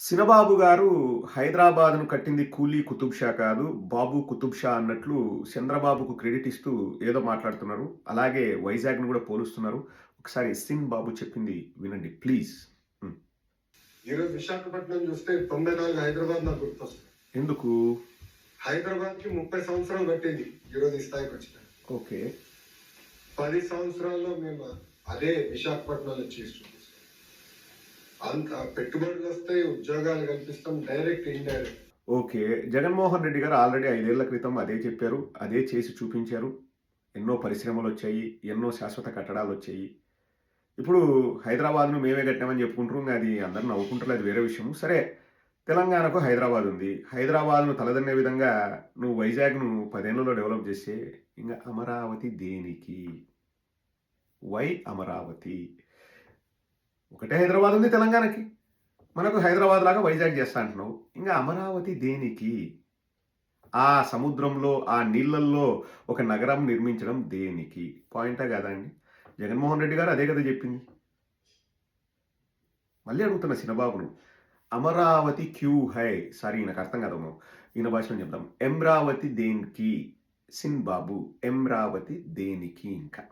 సినబాబు గారు హైదరాబాద్ను కట్టింది కూలీ కుతుబ్ షా కాదు బాబు కుతుబ్ షా అన్నట్లు చంద్రబాబుకు క్రెడిట్ ఇస్తూ ఏదో మాట్లాడుతున్నారు. అలాగే వైజాగ్ను కూడా పోలుస్తున్నారు. ఒకసారి సిన్ బాబు చెప్పింది వినండి ప్లీజ్. ఈరోజు విశాఖపట్నం చూస్తే తొంభై నాలుగు హైదరాబాద్ నాకు గుర్తొస్తుంది. ఎందుకు? హైదరాబాద్కి ముప్పై సంవత్సరాలు పట్టింది ఈరోజు ఈ స్థాయికి వచ్చిన. ఓకే. పది సంవత్సరాల్లో మేము అదే విశాఖపట్నంలో చేసి చూపిస్తాం అంత పెట్టుబడులు వస్తాయి ఉద్యోగాలు కల్పిస్తాం direct indirect. Okay Jaganmohan Reddy గారు ఆల్రెడీ ఐదేళ్ళ క్రితం అదే చెప్పారు అదే చేసి చూపించారు. ఎన్నో పరిశ్రమలు వచ్చాయి ఎన్నో శాశ్వత కట్టడాలు వచ్చాయి ఇప్పుడు హైదరాబాద్ను మేమే కట్టామని చెప్పుకుంటారు అది అందరూ నవ్వుకుంటారు అది వేరే విషయం సరే తెలంగాణకు హైదరాబాద్ ఉంది. హైదరాబాద్ను తలదన్నే విధంగా నువ్వు వైజాగ్ను పదేళ్ళలో డెవలప్ చేస్తే ఇంకా అమరావతి దేనికి? వై అమరావతి? ఒకటే హైదరాబాద్ ఉంది తెలంగాణకి. మనకు హైదరాబాద్ లాగా వైజాగ్ చేస్తా అంటున్నావు. ఇంకా అమరావతి దేనికి? ఆ సముద్రంలో ఆ నీళ్ళల్లో ఒక నగరం నిర్మించడం దేనికి? పాయింటా కదా అండి? జగన్మోహన్ రెడ్డి గారు అదే కదా చెప్పింది. మళ్ళీ అడుగుతున్న సినబాబును అమరావతి క్యూ హై. సారీ నాకు అర్థం కదము ఈయన భాషలో చెప్తాం ఎమ్రావతి దేనికి? సిన్ బాబు ఎమ్రావతి దేనికి ఇంకా?